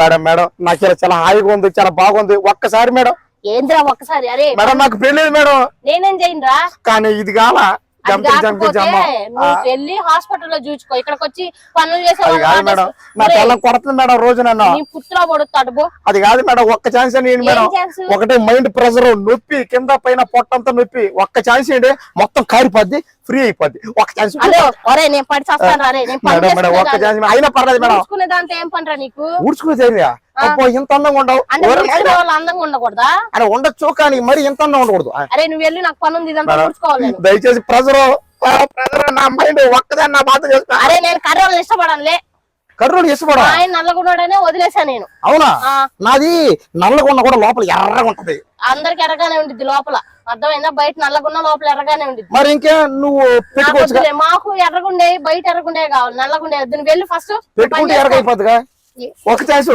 Madam madam నాకు ఇలా చాలా హాయిగా ఉంది చాలా బాగుంది. ఒక్కసారి మేడం. ఏంద్రా ఒక్కసారి? అరే మేడం నాకు పెళ్ళేది మేడం. నేనేం చేయనురా? కానీ ఇది కాల వెళ్ళి హాస్పిటల్లో చూసుకో. ఇక్కడికి వచ్చి పనులు చేసే మేడం. నా కొడుతుంది రోజు నన్ను. నీ పుత్తులో పడుతాడు బో. అది కాదు మేడం ఒక్క ఛాన్స్ మేడం? ఒకటే మైండ్ ప్రెషర్ నొప్పి కింద పైన పొట్టంతా నొప్పి. ఒక్క ఛాన్స్ ఇవ్వండి మొత్తం కారిపోద్ది ఫ్రీ అయిపోద్ది. ఒక్క ఛాన్స్ నేను పడి చేస్తాను పని మేడం ఒక్క. ఛాన్స్ అయినా పర్లేదు మేడం. చూసుకునే దాంతో ఏం పనిరా నీకు? ఊడ్చుకునేది అబ్బో ఇంత అందంగా ఉండవు. అందంగా ఉండకూడదా? అరే ఉండొచ్చు కానీ మరి ఇంత అందంగా ఉండకూడదు. అరే నువ్వు వెళ్ళి నాకు పని ఉంది ఇదంతా చూసుకోవాలి దయచేసి ప్రెజర్ ప్రెజర్ నా మైండ్ ఒక్కదాన్ని నా బాధ చేసుకో అరే నేను కర్రోళ్ళు ఇష్టపడానులే. కర్రోడు ఇష్టపడా? ఆయన నల్లగున్నాడనే వదిలేసా నేను. అవునా? నాది నల్లగా ఉన్న కూడా లోపల ఎర్రగా ఉంటది. అందరికి ఎర్రగానే ఉండిద్ది లోపల. అర్థమైందా? బయట నల్లగున్న లోపల ఎర్రగానే ఉండిద్ది. మరి ఇంకే నువ్వు పెట్టుకోవచ్చు మాకు ఎర్రగుండే బయట ఎర్రగుండే కావాలి నల్లగుండే నువ్వు వెళ్ళి ఫస్ట్ పెట్టుకుంటే ఒక ఛాన్స్